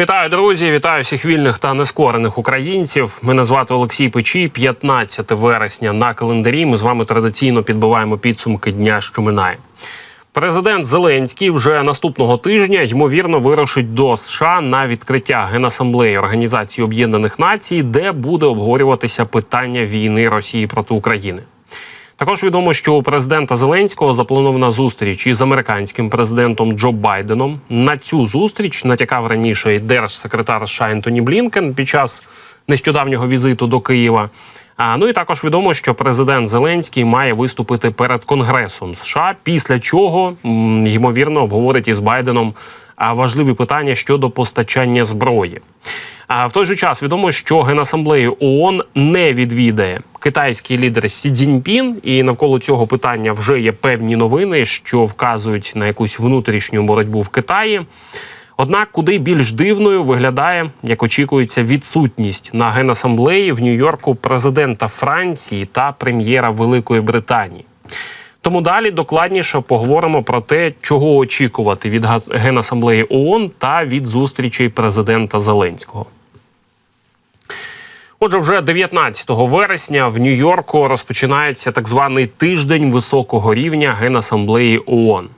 Вітаю, друзі! Вітаю всіх вільних та нескорених українців. Мене звати Олексій Печій. 15 вересня на календарі. Ми з вами традиційно підбиваємо підсумки дня, що минає. Президент Зеленський вже наступного тижня ймовірно вирушить до США на відкриття генасамблеї Організації Об'єднаних Націй, де буде обговорюватися питання війни Росії проти України. Також відомо, що у президента Зеленського запланована зустріч із американським президентом Джо Байденом. На цю зустріч натякав раніше держсекретар США Блінкен під час нещодавнього візиту до Києва. А ну і також відомо, що президент Зеленський має виступити перед Конгресом США, після чого ймовірно обговорить із Байденом важливі питання щодо постачання зброї. А в той же час відомо, що генасамблею ООН не відвідає китайський лідер Сі Цзіньпін, і навколо цього питання вже є певні новини, що вказують на якусь внутрішню боротьбу в Китаї. Однак, куди більш дивною виглядає, як очікується, відсутність на генасамблеї в Нью-Йорку президента Франції та прем'єра Великої Британії. Тому далі докладніше поговоримо про те, чого очікувати від генасамблеї ООН та від зустрічей президента Зеленського. Отже, вже 19 вересня в Нью-Йорку розпочинається так званий тиждень високого рівня Генасамблеї ООН.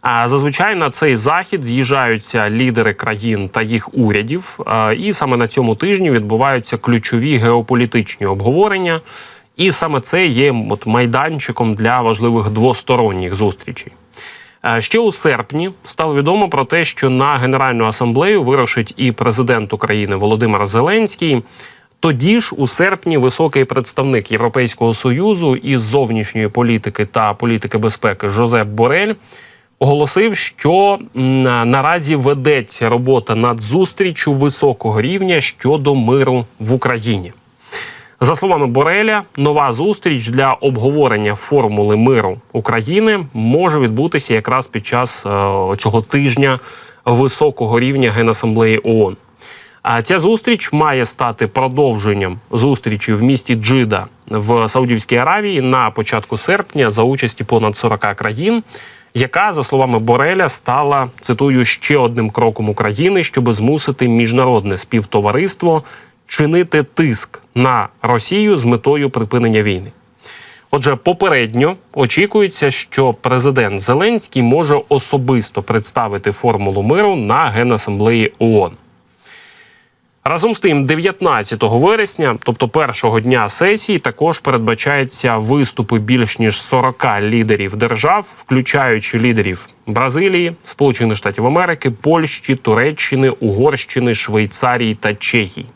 А зазвичай на цей захід з'їжджаються лідери країн та їх урядів, і саме на цьому тижні відбуваються ключові геополітичні обговорення. І саме це є от майданчиком для важливих двосторонніх зустрічей. Ще у серпні стало відомо про те, що на Генеральну асамблею вирушить і президент України Володимир Зеленський. Тоді ж у серпні високий представник Європейського союзу із зовнішньої політики та політики безпеки Жозеп Борель оголосив, що наразі ведеться робота над зустрічю високого рівня щодо миру в Україні. За словами Бореля, нова зустріч для обговорення формули миру України може відбутися якраз під час е, цього тижня високого рівня Генасамблеї ООН. А ця зустріч має стати продовженням зустрічі в місті Джида в Саудівській Аравії на початку серпня за участі понад 40 країн, яка, за словами Бореля, стала цитую ще одним кроком України, щоб змусити міжнародне співтовариство чинити тиск на Росію з метою припинення війни. Отже, попередньо очікується, що президент Зеленський може особисто представити формулу миру на Генасамблеї ООН. Разом з тим, 19 вересня, тобто першого дня сесії, також передбачається виступи більш ніж 40 лідерів держав, включаючи лідерів Бразилії, Сполучених Штатів Америки, Польщі, Туреччини, Угорщини, Швейцарії та Чехії.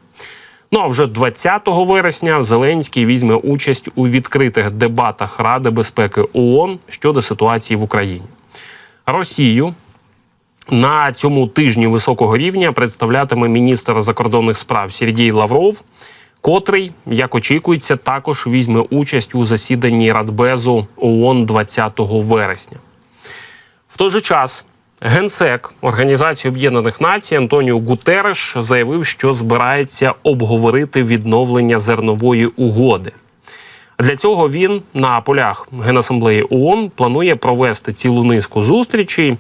Ну а вже 20 вересня Зеленський візьме участь у відкритих дебатах Ради безпеки ООН щодо ситуації в Україні. Росію на цьому тижні високого рівня представлятиме міністр закордонних справ Сергій Лавров, котрий, як очікується, також візьме участь у засіданні Радбезу ООН 20 вересня. В той же час генсек Організації Об'єднаних Націй Антоніо Гутереш заявив, що збирається обговорити відновлення зернової угоди. Для цього він на полях Генасамблеї ООН планує провести цілу низку зустрічей,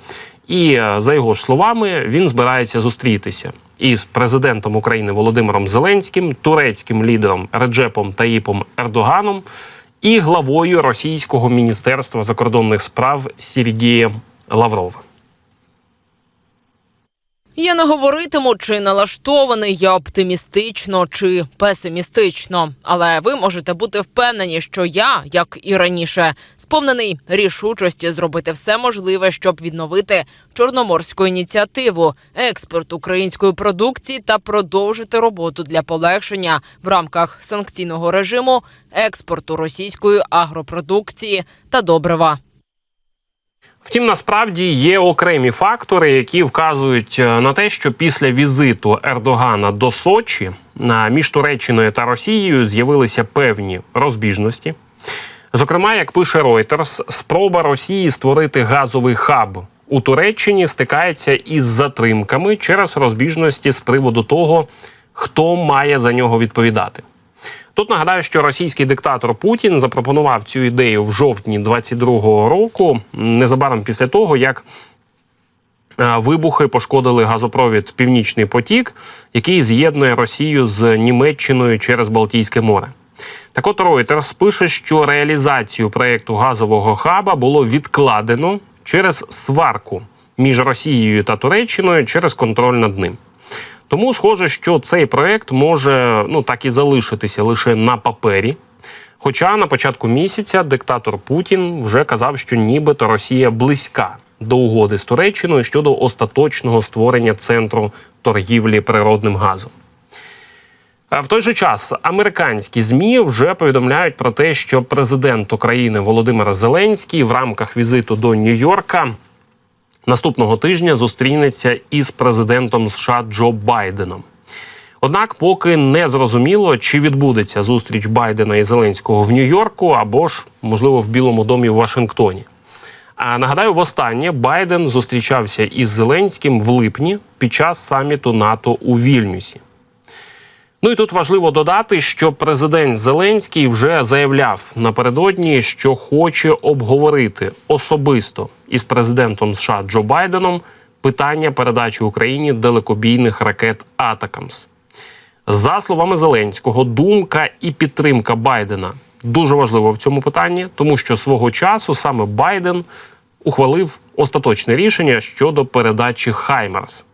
і е, за його ж словами він збирається зустрітися із президентом України Володимиром Зеленським, турецьким лідером Реджепом Таїпом Ердоганом і главою Російського міністерства закордонних справ Сергієм Лавровим. Я не говоритиму, чи налаштований я оптимістично чи песимістично, але ви можете бути впевнені, що я, як і раніше, сповнений рішучості зробити все можливе, щоб відновити чорноморську ініціативу, експорт української продукції та продовжити роботу для полегшення в рамках санкційного режиму експорту російської агропродукції та добрива. Втім, насправді є окремі фактори, які вказують е, на те, що після візиту Ердогана до Сочі між Туреччиною та Росією з'явилися певні розбіжності. Зокрема, як пише Reuters, спроба Росії створити газовий хаб у Туреччині стикається із затримками через розбіжності з приводу того, хто має за нього відповідати. Тут нагадаю, що російський диктатор Путін запропонував цю ідею в жовтні 22-го року, незабаром після того, як Е, Вибухи пошкодили газопровід Північний потік, який з'єднує Росію з Німеччиною через Балтійське море. Так от Reuters пише, що реалізацію проєкту газового хаба було відкладено через сварку між Росією та Туреччиною через контроль над ним. Тому схоже, що цей проект може ну так і залишитися лише на папері. Хоча на початку місяця диктатор Путін вже казав, що нібито Росія близька до угоди з Туреччиною щодо остаточного створення центру торгівлі природним газом. А в той же час американські змі вже повідомляють про те, що президент України Володимир Зеленський в рамках візиту до Нью-Йорка наступного тижня зустрінеться із президентом США Джо Байденом. Однак, поки не зрозуміло, чи відбудеться зустріч Байдена і Зеленського в Нью-Йорку або ж, можливо, в Білому домі в Вашингтоні. А нагадаю, востаннє Байден зустрічався із Зеленським в липні під час саміту НАТО у Вільнюсі. Ну і тут важливо додати, що президент Зеленський вже заявляв напередодні, що хоче обговорити особисто із президентом США Джо Байденом питання передачі Україні далекобійних ракет Атакамс. За словами Зеленського, думка і підтримка Байдена дуже важлива в цьому питанні, тому що свого часу саме Байден ухвалив остаточне рішення щодо передачі Хаймерс.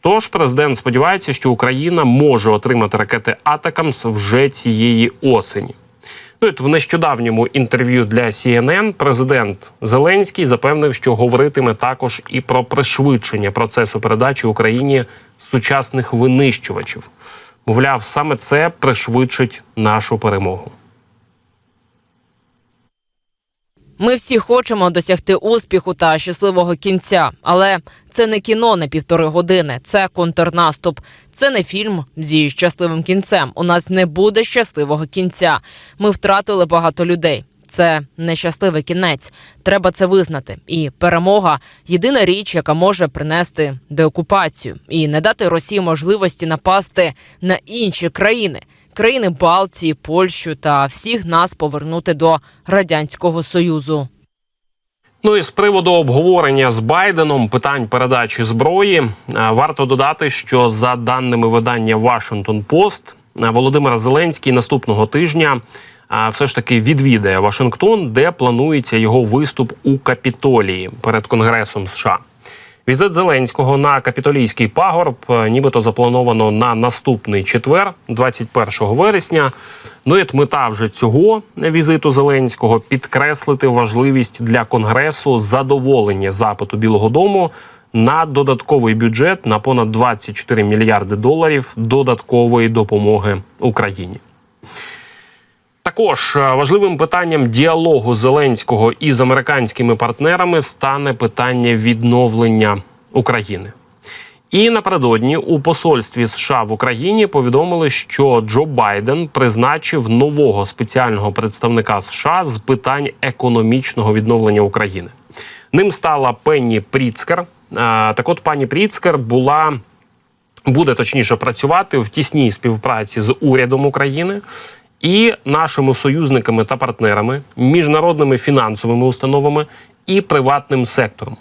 Тож президент сподівається, що Україна може отримати ракети Атакамс вже цієї осені. Ну, от в нещодавньому інтерв'ю для CNN президент Зеленський запевнив, що говоритиме також і про пришвидшення процесу передачі Україні сучасних винищувачів. Мовляв, саме це пришвидшить нашу перемогу. Ми всі хочемо досягти успіху та щасливого кінця, але це не кіно на півтори години, це контрнаступ. Це не фільм зі щасливим кінцем. У нас не буде щасливого кінця. Ми втратили багато людей. Це нещасливий кінець. Треба це визнати. І перемога єдина річ, яка може принести деокупацію і не дати Росії можливості напасти на інші країни країни Балтії, Польщу та всіх нас повернути до радянського союзу. Ну і з приводу обговорення з Байденом питань передачі зброї е, варто додати, що за даними видання Washington Post, е, Володимир Зеленський наступного тижня е, все ж таки відвідає Вашингтон, де планується його виступ у Капітолії перед Конгресом США. Візит Зеленського на капітолійський пагорб, е, нібито заплановано на наступний четвер, 21 вересня. Ну і мета вже цього візиту Зеленського підкреслити важливість для конгресу задоволення запиту Білого Дому на додатковий бюджет на понад 24 мільярди доларів додаткової допомоги Україні. Також е, важливим питанням діалогу Зеленського із американськими партнерами стане питання відновлення України. І напередодні у посольстві США в Україні повідомили, що Джо Байден призначив нового спеціального представника США з питань економічного відновлення України. Ним стала Пенні Пріцкер. Е, Так, от пані Пріцкер була буде точніше працювати в тісній співпраці з урядом України і нашими союзниками та партнерами, міжнародними фінансовими установами і приватним сектором.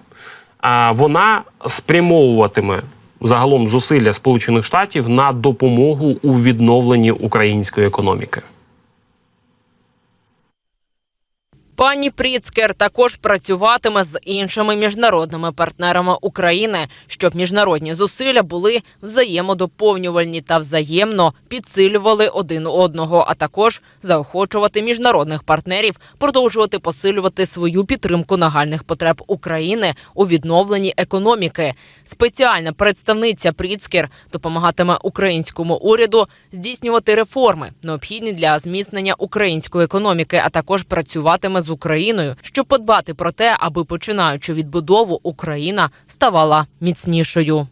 А вона спрямовуватиме загалом зусилля Сполучених Штатів на допомогу у відновленні української економіки. Пані Пріцкер також працюватиме з іншими міжнародними партнерами України, щоб міжнародні зусилля були взаємодоповнювальні та взаємно підсилювали один одного, а також заохочувати міжнародних партнерів продовжувати посилювати свою підтримку нагальних потреб України у відновленні економіки. Спеціальна представниця Пріцкер допомагатиме українському уряду здійснювати реформи, необхідні для зміцнення української економіки, а також працюватиме з Україною, щоб подбати про те, аби починаючи відбудову, Україна ставала міцнішою.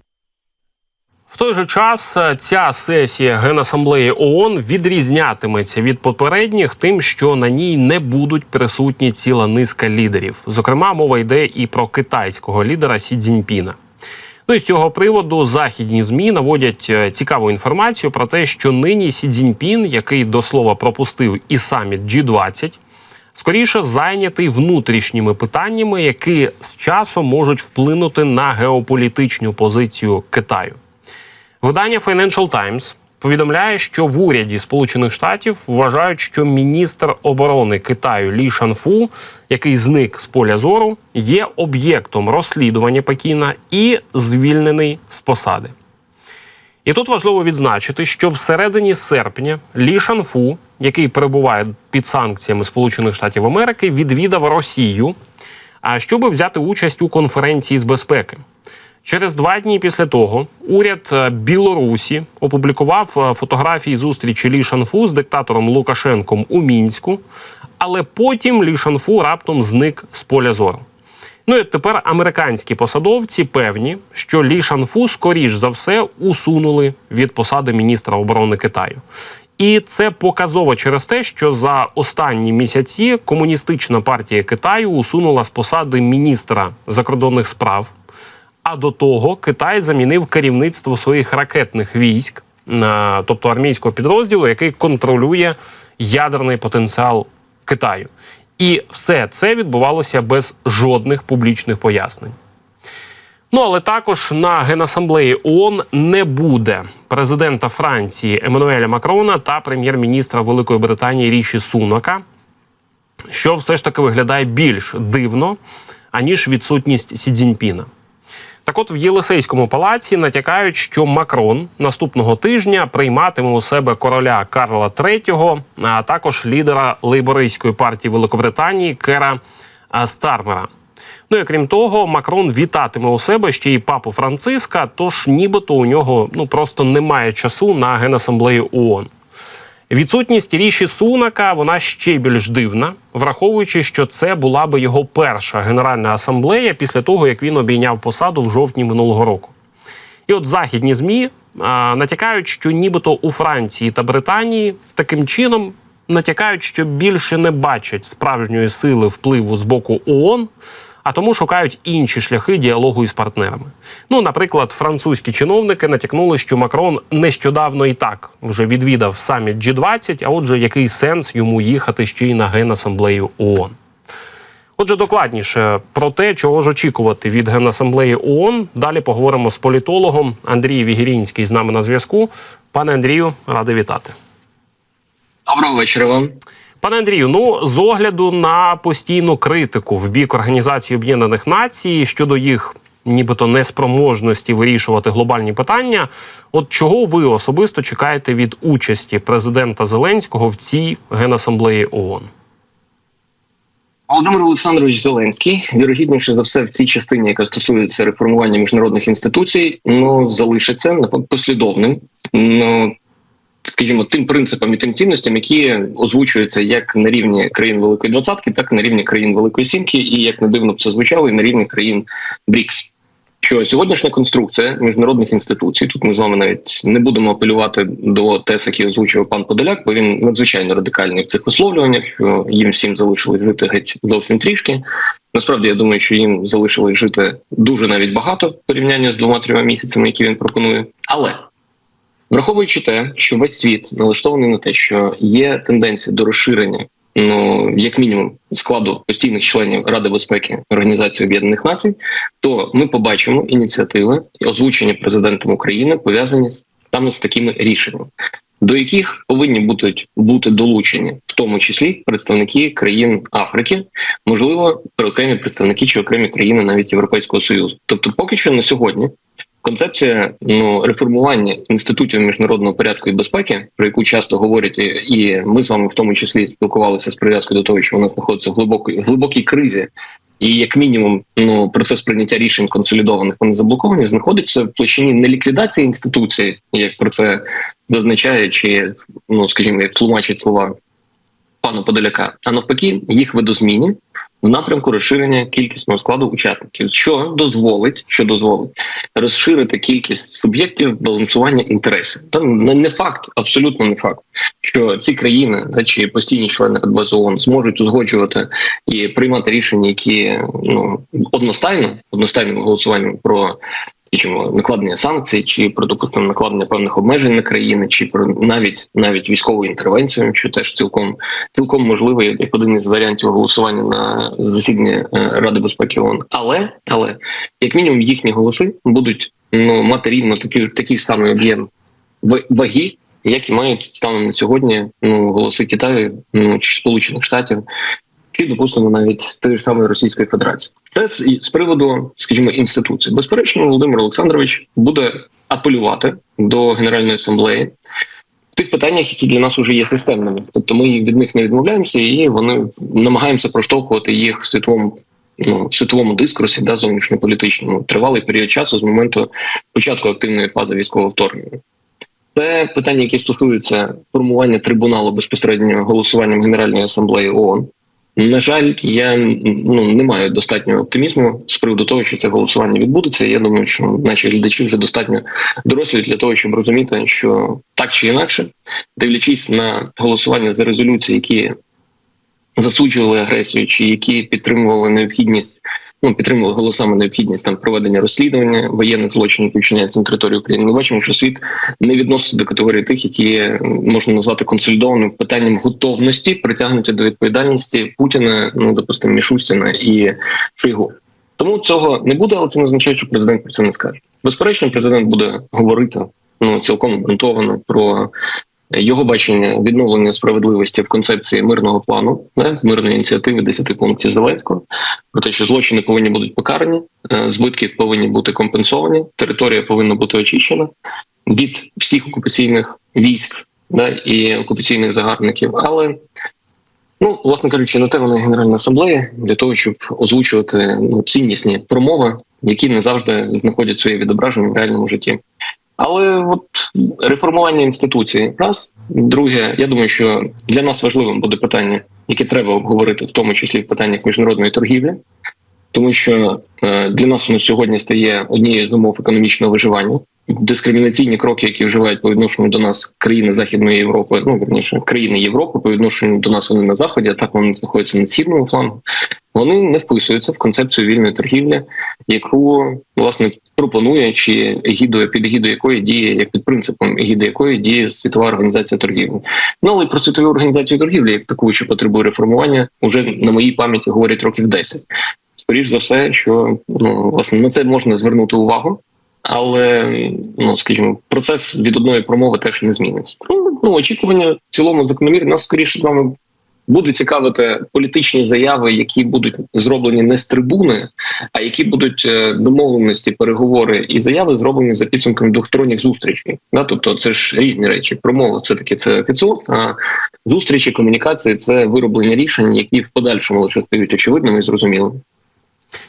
В той же час е, ця сесія Генасамблеї ООН відрізнятиметься від попередніх, тим, що на ній не будуть присутні ціла низка лідерів. Зокрема, мова йде і про китайського лідера Сі Цзіньпіна. Ну і з цього приводу західні змі наводять е, цікаву інформацію про те, що нині Сі Цзіньпін, який до слова пропустив і саміт G20, скоріше зайнятий внутрішніми питаннями, які з часом можуть вплинути на геополітичну позицію Китаю. Видання Financial Times повідомляє, що в уряді Сполучених Штатів вважають, що міністр оборони Китаю Лі Шанфу, який зник з поля зору, є об'єктом розслідування Пекіна і звільнений з посади. І тут важливо відзначити, що всередині серпня Лі Шанфу, який перебуває під санкціями Сполучених Штатів Америки, відвідав Росію, а щоб взяти участь у конференції з безпеки. Через два дні після того уряд е, Білорусі опублікував е, фотографії зустрічі Лі Шанфу з диктатором Лукашенком у мінську, але потім Лі Шанфу раптом зник з поля зору. Ну і тепер американські посадовці певні, що Лі Шанфу, скоріш за все, усунули від посади міністра оборони Китаю. І це показово через те, що за останні місяці комуністична партія Китаю усунула з посади міністра закордонних справ. А до того Китай замінив керівництво своїх ракетних військ, тобто армійського підрозділу, який контролює ядерний потенціал Китаю. І все це відбувалося без жодних публічних пояснень. Ну але також на генасамблеї ООН не буде президента Франції Еммануеля Макрона та прем'єр-міністра Великої Британії Ріші Сунака, що все ж таки виглядає більш дивно, аніж відсутність Сі Цзіньпіна. Так от в Єлисейському палаці натякають, що Макрон наступного тижня прийматиме у себе короля Карла III, а також лідера лейбористської партії Великобританії Кера Стармера. Ну і крім того, Макрон вітатиме у себе ще й папу Франциска, тож нібито у нього ну просто немає часу на генасамблею ООН. Відсутність ріші Сунака вона ще більш дивна, враховуючи, що це була би його перша генеральна асамблея після того, як він обійняв посаду в жовтні минулого року. І от західні змі а, натякають, що нібито у Франції та Британії таким чином натякають, що більше не бачать справжньої сили впливу з боку ООН, а тому шукають інші шляхи діалогу із партнерами. Ну, наприклад, французькі чиновники натякнули, що Макрон нещодавно і так вже відвідав саміт G20, а отже, який сенс йому їхати ще й на генасамблею ООН. Отже, докладніше про те, чого ж очікувати від Генасамблеї ООН, далі поговоримо з політологом Андрій Вігірінський з нами на зв'язку. Пане Андрію, радий вітати. Доброго вечора вам. Пане Андрію, ну з огляду на постійну критику в бік Організації Об'єднаних Націй щодо їх нібито неспроможності вирішувати глобальні питання. От чого ви особисто чекаєте від участі президента Зеленського в цій генасамблеї ООН? Володимир Олександрович Зеленський, вірогідніше за все, в цій частині, яка стосується реформування міжнародних інституцій, ну залишиться послідовним. Ну скажімо, тим принципам і тим цінностям, які озвучуються як на рівні країн Великої Двадцятки, так і на рівні країн Великої Сімки, і як не дивно б це звучало, і на рівні країн БРІКС. Що сьогоднішня конструкція міжнародних інституцій, тут ми з вами навіть не будемо апелювати до тез, які озвучував пан Подоляк, бо він надзвичайно радикальний в цих висловлюваннях. Що їм всім залишилось жити геть зовсім трішки. Насправді я думаю, що їм залишилось жити дуже навіть багато в порівнянні з двома-трьома місяцями, які він пропонує. Але враховуючи те, що весь світ налаштований на те, що є тенденція до розширення. Ну, як мінімум, складу постійних членів Ради безпеки Організації Об'єднаних Націй, то ми побачимо ініціативи, озвучені президентом України, пов'язані з саме з такими рішеннями, до яких повинні будуть бути долучені, в тому числі представники країн Африки, можливо, окремі представники чи окремі країни навіть Європейського союзу. Тобто, поки що на сьогодні. Концепція ну реформування інститутів міжнародного порядку і безпеки, про яку часто говорять, і- ми з вами в тому числі спілкувалися з прив'язкою до того, що вона знаходиться в глибокій глибокій кризі, і як мінімум, ну процес прийняття рішень консолідованих вони заблоковані, знаходиться в площині не ліквідації інституції, як про це зазначає, чи ну скажімо, як тлумачать слова пана Подоляка, а навпаки, їх видозміні в напрямку розширення кількісного складу учасників, що дозволить, що дозволить розширити кількість суб'єктів балансування інтересів. Там не, факт, абсолютно не факт, що ці країни та чи постійні члени ООН зможуть узгоджувати і приймати рішення, які ну одностайно, одностайним голосуванням про. Скажімо, накладення санкцій, чи про допустимо накладення певних обмежень на країни, чи про навіть навіть військову інтервенцію, що теж цілком цілком можливо як один із варіантів голосування на засіданні е, Ради безпеки ООН. Але але як мінімум їхні голоси будуть ну мати рівно такий такий самий об'єм ваги, як і мають станом на сьогодні ну голоси Китаю, ну чи Сполучених Штатів. Чи допустимо навіть тієї ж самої Російської Федерації, це з приводу, скажімо, інституції. Безперечно, Володимир Олександрович буде апелювати до Генеральної асамблеї в тих питаннях, які для нас вже є системними. Тобто ми від них не відмовляємося, і вони намагаємося проштовхувати їх в світовому ну, світовому дискурсі, да, зовнішньополітичному тривалий період часу з моменту початку активної фази військового вторгнення. Це питання, які стосуються формування трибуналу безпосередньо голосуванням Генеральної асамблеї ООН. На жаль, я ну не маю достатнього оптимізму з приводу того, що це голосування відбудеться. Я думаю, що наші глядачі вже достатньо дорослі для того, щоб розуміти, що так чи інакше, дивлячись на голосування за резолюції, які засуджували агресію, чи які підтримували необхідність, ну підтримували голосами необхідність там проведення розслідування воєнних злочинів, які вчиняються на території України. Ми бачимо, що світ не відноситься до категорії тих, які можна назвати консолідованим питанням готовності притягнути до відповідальності Путіна, ну допустимо, Мішустіна і Шойгу. Тому цього не буде, але це не означає, що президент про це не скаже. Безперечно, президент буде говорити ну цілком обґрунтовано про його бачення відновлення справедливості в концепції мирного плану, не, мирної ініціативи 10 пунктів Зеленського, про те, що злочини повинні бути покарані, е, збитки повинні бути компенсовані, територія повинна бути очищена від всіх окупаційних військ да, і окупаційних загарбників. Але ну, власне кажучи, на те вона Генеральна асамблея для того, щоб озвучувати ну, ціннісні промови, які не завжди знаходять своє відображення в реальному житті. Але от реформування інституції, раз друге, я думаю, що для нас важливим буде питання, яке треба обговорити, в тому числі в питаннях міжнародної торгівлі, тому що е, для нас воно сьогодні стає однією з умов економічного виживання. Дискримінаційні кроки, які вживають по відношенню до нас країни Західної Європи, ну верніше країни Європи, по відношенню до нас вони на заході, а так вони знаходяться на східному флангу. Вони не вписуються в концепцію вільної торгівлі, яку власне пропонує чи гідою під гідою якої діє, як під принципом гіди якої діє світова організація торгівлі. Ну але про світову організацію торгівлі, як таку, що потребує реформування, уже на моїй пам'яті говорять років 10. Скоріш за все, що ну власне на це можна звернути увагу. Але ну скажімо, процес від одної промови теж не зміниться. Ну, ну очікування в цілому закономірні. Нас скоріше з вами будуть цікавити політичні заяви, які будуть зроблені не з трибуни, а які будуть е, домовленості, переговори і заяви зроблені за підсумками двохсторонніх зустрічей. Да, тобто це ж різні речі. Промова це таки це офіціоз, а зустрічі комунікації це вироблення рішень, які в подальшому лише стають очевидними і зрозумілими.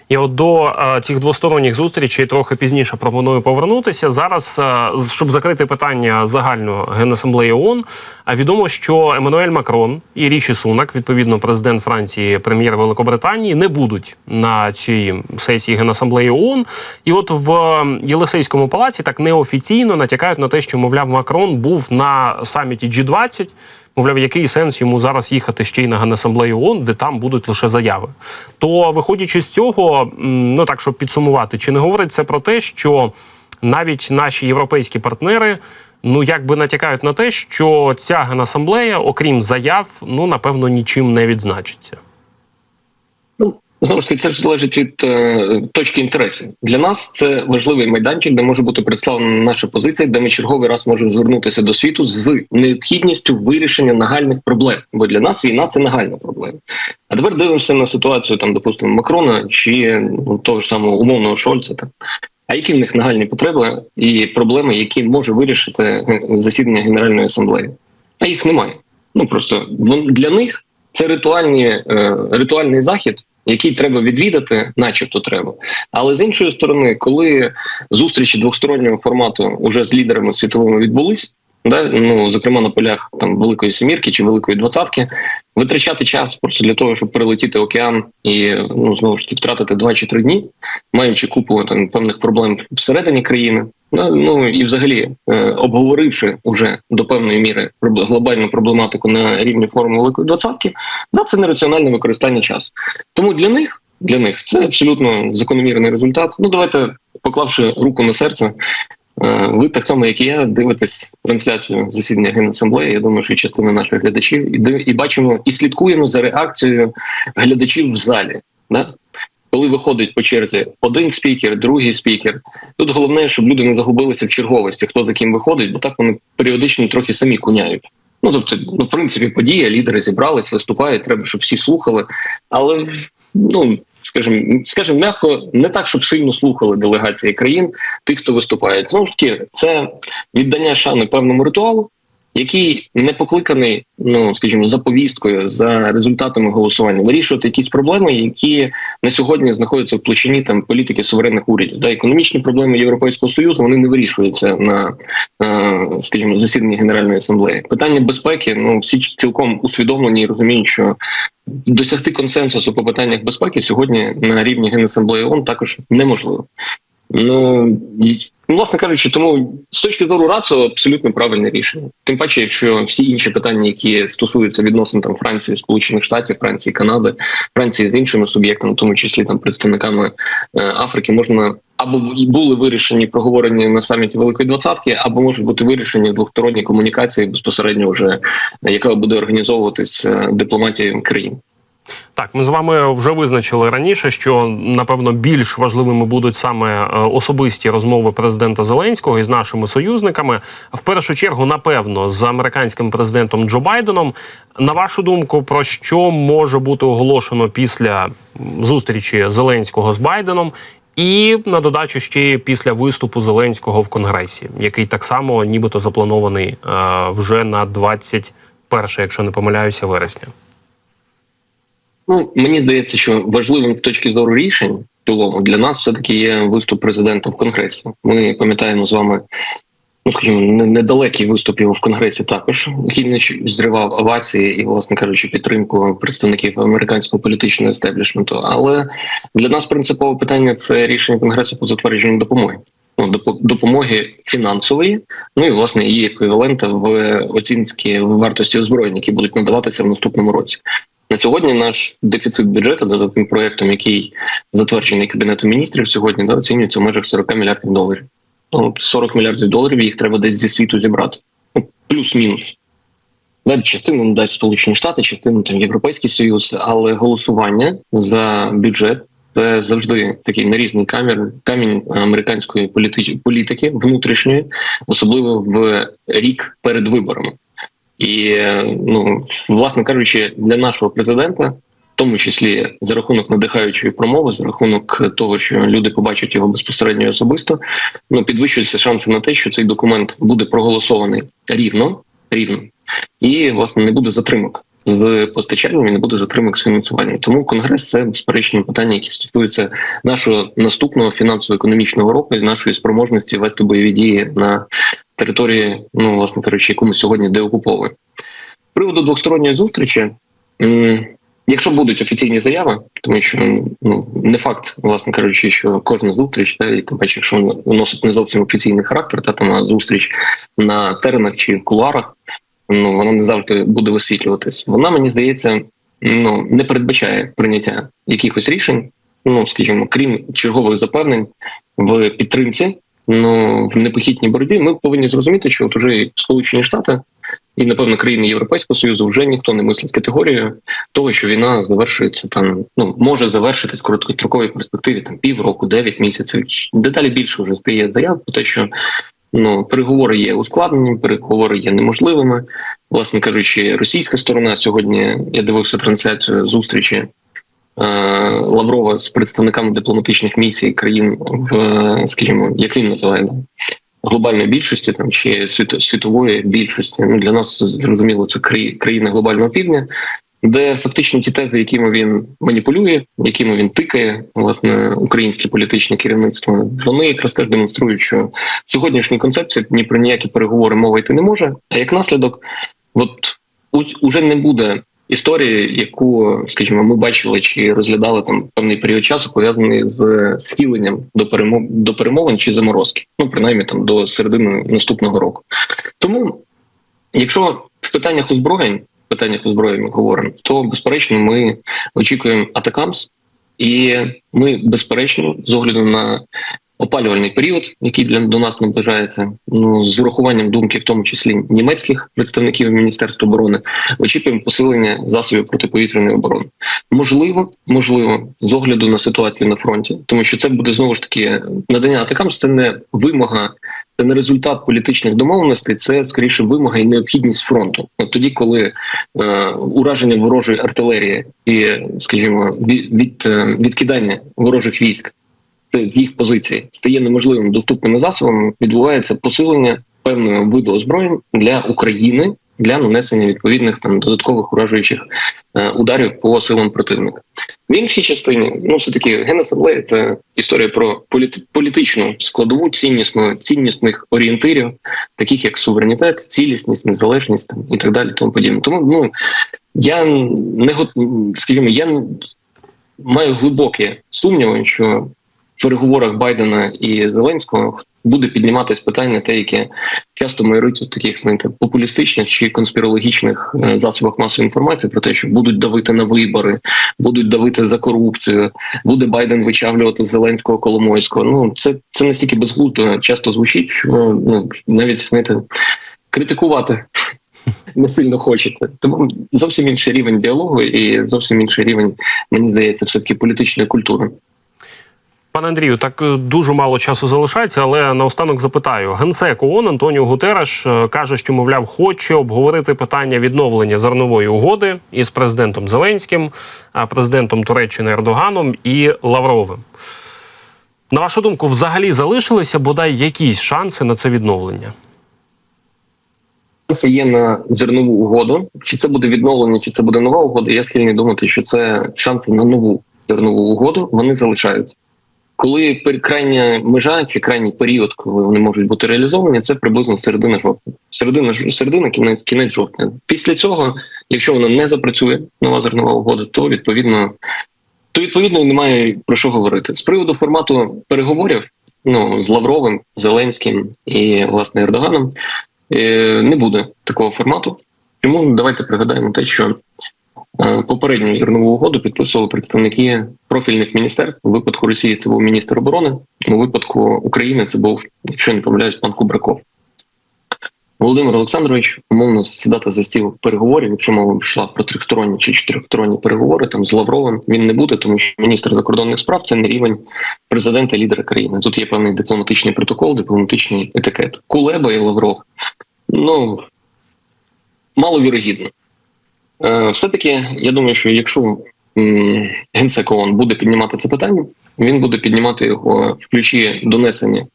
І от до е, цих двосторонніх зустрічей трохи пізніше пропоную повернутися. Зараз, е, щоб закрити питання загальної генасамблеї ООН, а відомо, що Еммануель Макрон і Ріші Сунак, відповідно, президент Франції, прем'єр Великобританії, не будуть на цій сесії генасамблеї ООН. І от в Єлисейському палаці так неофіційно натякають на те, що мовляв Макрон був на саміті G20, Мовляв, який сенс йому зараз їхати ще й на генасамблею ООН, де там будуть лише заяви. То виходячи з цього, ну так щоб підсумувати, чи не говорить це про те, що навіть наші європейські партнери ну якби натякають на те, що ця генасамблея, окрім заяв, ну напевно нічим не відзначиться. Знову ж таки, це ж залежить від е, точки інтересів. Для нас це важливий майданчик, де може бути представлена наша позиція, де ми черговий раз можемо звернутися до світу з необхідністю вирішення нагальних проблем. Бо для нас війна це нагальна проблема. А тепер дивимося на ситуацію там, допустимо, Макрона чи ну, того ж самого умовного Шольца. Там. А які в них нагальні потреби і проблеми, які може вирішити е, засідання Генеральної асамблеї? А їх немає. Ну просто для них це ритуальні, е, ритуальний захід який треба відвідати, начебто треба. Але з іншої сторони, коли зустрічі двостороннього формату уже з лідерами світовими відбулись, да ну зокрема на полях там великої сімірки чи великої двадцятки, витрачати час просто для того, щоб перелетіти океан і ну знову ж таки втратити два чи три дні, маючи купу там певних проблем всередині країни. Ну і взагалі е, обговоривши уже до певної міри глобальну проблематику на рівні форуму Великої двадцятки, да, це нераціональне використання часу. Тому для них для них це абсолютно закономірний результат. Ну давайте поклавши руку на серце, ви так само, як і я, дивитесь трансляцію засідання Генасамблеї. Я думаю, що частина наших глядачів і і бачимо і слідкуємо за реакцією глядачів в залі. Да? Коли виходить по черзі один спікер, другий спікер, тут головне, щоб люди не загубилися в черговості, хто за ким виходить, бо так вони періодично трохи самі куняють. Ну тобто, ну, в принципі, подія, лідери зібрались, виступають, треба, щоб всі слухали. Але ну скажімо, скажімо, м'яко, не так, щоб сильно слухали делегації країн, тих, хто виступає. Знову ж таки, це віддання шани певному ритуалу, який не покликаний, ну скажімо, за повісткою, за результатами голосування, вирішувати якісь проблеми, які на сьогодні знаходяться в площині там політики суверенних урядів. Та економічні проблеми Європейського союзу вони не вирішуються на, е, скажімо, засіданні Генеральної асамблеї. Питання безпеки, ну всі цілком усвідомлені і розуміють, що досягти консенсусу по питаннях безпеки сьогодні на рівні Генасамблеї ООН також неможливо. Ну ну, власне кажучи, тому з точки зору РАЦО абсолютно правильне рішення. Тим паче, якщо всі інші питання, які стосуються відносин там Франції, Сполучених Штатів, Франції, Канади, Франції з іншими суб'єктами, в тому числі там представниками е, Африки, можна або були вирішені проговорені на саміті Великої Двадцятки, або можуть бути вирішені в двосторонній комунікації безпосередньо вже яка буде організовуватись е, дипломатією країн. Так, ми з вами вже визначили раніше, що напевно більш важливими будуть саме е, особисті розмови президента Зеленського із нашими союзниками. В першу чергу, напевно, з американським президентом Джо Байденом. На вашу думку, про що може бути оголошено після зустрічі Зеленського з Байденом? І на додачу ще після виступу Зеленського в Конгресі, який так само нібито запланований е, вже на 21, якщо не помиляюся, вересня. Ну мені здається, що важливим з точки зору рішень в цілому для нас все таки є виступ президента в конгресі. Ми пам'ятаємо з вами. Ну, скажімо, недалекий виступ його в конгресі також, який не зривав овації і, власне кажучи, підтримку представників американського політичного естеблішменту. Але для нас принципове питання це рішення конгресу по затвердженню допомоги. Ну, допомоги фінансової, ну і власне її еквівалента в оцінці вартості озброєнь, які будуть надаватися в наступному році. На сьогодні наш дефіцит бюджету да, за тим проектом, який затверджений кабінетом міністрів сьогодні, да, оцінюється в межах 40 мільярдів доларів. Ну, 40 мільярдів доларів їх треба десь зі світу зібрати. Ну, плюс-мінус. Да, частину надасть Сполучені Штати, частину там Європейський Союз, але голосування за бюджет це завжди такий нарізний камінь, камінь американської політики, політики внутрішньої, особливо в рік перед виборами. І ну, власне кажучи, для нашого президента, в тому числі за рахунок надихаючої промови, за рахунок того, що люди побачать його безпосередньо і особисто, ну підвищуються шанси на те, що цей документ буде проголосований рівно, рівно, і власне не буде затримок з постачанням і не буде затримок з фінансуванням. Тому конгрес це безперечно питання, які стосуються нашого наступного фінансово-економічного року і нашої спроможності вести бойові дії на території, ну власне кажучи, яку ми сьогодні деокуповуємо. Приводу двосторонньої зустрічі. Якщо будуть офіційні заяви, тому що ну не факт, власне кажучи, що кожна зустріч, та і тим паче, якщо вона носить не зовсім офіційний характер, та там зустріч на теренах чи в кулуарах, ну вона не завжди буде висвітлюватись. Вона мені здається, ну не передбачає прийняття якихось рішень, ну скажімо, крім чергових запевнень в підтримці. Ну в непохитній боротьбі ми повинні зрозуміти, що от уже Сполучені Штати і напевно країни Європейського союзу вже ніхто не мислить категорією того, що війна завершується там, ну може завершити в короткостроковій перспективі там півроку, дев'ять місяців. Дедалі більше вже стає заяв про те, що ну переговори є ускладнені, переговори є неможливими. Власне кажучи, російська сторона сьогодні я дивився трансляцію зустрічі. Е, Лаврова з представниками дипломатичних місій країн в, е, скажімо, як він називає глобальної більшості там чи світової більшості. Ну для нас зрозуміло, це країни глобального півдня, де фактично ті тези, якими він маніпулює, якими він тикає, власне, українське політичне керівництво, вони якраз теж демонструють, що сьогоднішній концепції ні про ніякі переговори мова йти не може. А як наслідок, от уже не буде. Історії, яку, скажімо, ми бачили чи розглядали там певний період часу, пов'язаний з схиленням до перемов до перемовин чи заморозки, ну принаймні там до середини наступного року. Тому, якщо в питаннях озброєнь, в питаннях озброєнь ми говоримо, то безперечно ми очікуємо атакамс, і ми безперечно, з огляду на опалювальний період, який для до нас наближається, ну з урахуванням думки, в тому числі німецьких представників Міністерства оборони, очікуємо посилення засобів протиповітряної оборони. Можливо, можливо, з огляду на ситуацію на фронті, тому що це буде знову ж таки надання атакам. Це не вимога. Це не результат політичних домовленостей, це скоріше вимога і необхідність фронту. От тоді, коли е, ураження ворожої артилерії і, скажімо, від, від е, відкидання ворожих військ з їх позицій стає неможливим доступними засобами, відбувається посилення певного виду озброєнь для України для нанесення відповідних там додаткових уражуючих е, ударів по силам противника. В іншій частині, ну все таки генасамблея це історія про політи- політичну складову ціннісно ціннісних орієнтирів, таких як суверенітет, цілісність, незалежність там і так далі, тому подібне. Тому ну я не скажімо, я маю глибокі сумніви, що переговорах Байдена і Зеленського буде підніматись питання, те, яке часто майорить у таких знаєте, популістичних чи конспірологічних е, засобах масової інформації про те, що будуть давити на вибори, будуть давити за корупцію, буде Байден вичавлювати Зеленського Коломойського. Ну це це настільки безглуздо часто звучить, що ну навіть знаєте, критикувати. Не сильно хочете, тому зовсім інший рівень діалогу і зовсім інший рівень, мені здається, все таки політичної культури. Пане Андрію, так е, дуже мало часу залишається, але наостанок запитаю. Генсек ООН Антоніо Гутереш е, каже, що мовляв, хоче обговорити питання відновлення зернової угоди із президентом Зеленським, а президентом Туреччини Ердоганом і Лавровим. На вашу думку, взагалі залишилися бодай якісь шанси на це відновлення? Це є на зернову угоду. Чи це буде відновлення, чи це буде нова угода? Я схильний думати, що це шанси на нову зернову угоду. Вони залишаються. Коли крайня межа чи крайній період, коли вони можуть бути реалізовані, це приблизно середина жовтня. Середина середина, кінець, кінець жовтня. Після цього, якщо вона не запрацює, нова зернова угода, то відповідно, то відповідно немає про що говорити. З приводу формату переговорів, ну з Лавровим, Зеленським і власне Ердоганом, е, не буде такого формату. Тому давайте пригадаємо те, що попередню зернову угоду підписували представники профільних міністерств. У випадку Росії це був міністр оборони. У випадку України це був, якщо не помиляюсь, пан Кубраков. Володимир Олександрович умовно сідати за стіл переговорів, якщо мова йшла про трьохсторонні чи чотирьохсторонні переговори там з Лавровим, він не буде, тому що міністр закордонних справ це не рівень президента лідера країни. Тут є певний дипломатичний протокол, дипломатичний етикет. Кулеба і Лавров. Ну маловірогідно. Е, все-таки я думаю, що якщо генсек ООН буде піднімати це питання, він буде піднімати його в ключі донесення,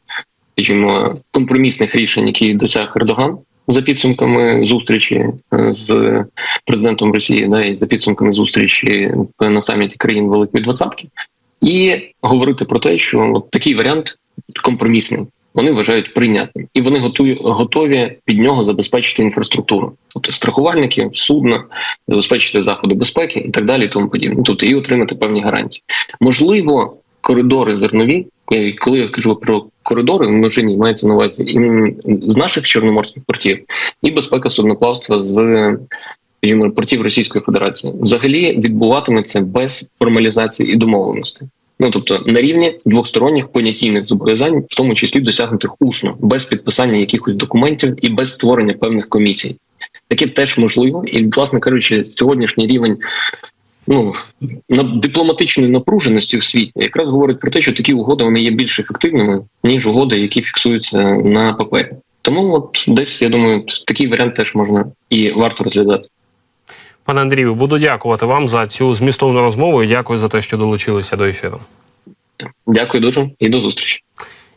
скажімо, компромісних рішень, які досяг Ердоган за підсумками зустрічі е, з президентом Росії, да, і за підсумками зустрічі на саміті країн Великої Двадцятки, і говорити про те, що от такий варіант компромісний. Вони вважають прийнятним, і вони готові готові під нього забезпечити інфраструктуру, тобто страхувальники, судна, забезпечити заходи безпеки і так далі, і тому подібне. Тобто і отримати певні гарантії. Можливо, коридори зернові, коли я кажу про коридори, в множині мається на увазі і з наших чорноморських портів, і безпека судноплавства з портів Російської Федерації. Взагалі відбуватиметься без формалізації і домовленостей. Ну тобто на рівні двосторонніх понятійних зобов'язань, в тому числі досягнутих усно, без підписання якихось документів і без створення певних комісій. Таке теж можливо, і власне кажучи, сьогоднішній рівень ну на дипломатичної напруженості в світі якраз говорить про те, що такі угоди вони є більш ефективними ніж угоди, які фіксуються на папері. Тому от десь я думаю, такий варіант теж можна і варто розглядати. Пане Андрію, буду дякувати вам за цю змістовну розмову і дякую за те, що долучилися до ефіру. Дякую дуже і до зустрічі.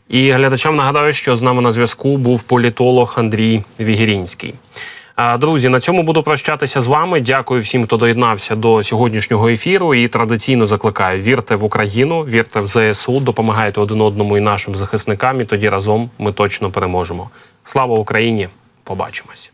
І глядачам нагадаю, що з нами на зв'язку був політолог Андрій Вігірінський. Друзі, на цьому буду прощатися з вами. Дякую всім, хто доєднався до сьогоднішнього ефіру. І традиційно закликаю: вірте в Україну, вірте в ЗСУ, допомагайте один одному і нашим захисникам. І тоді разом ми точно переможемо. Слава Україні! Побачимось.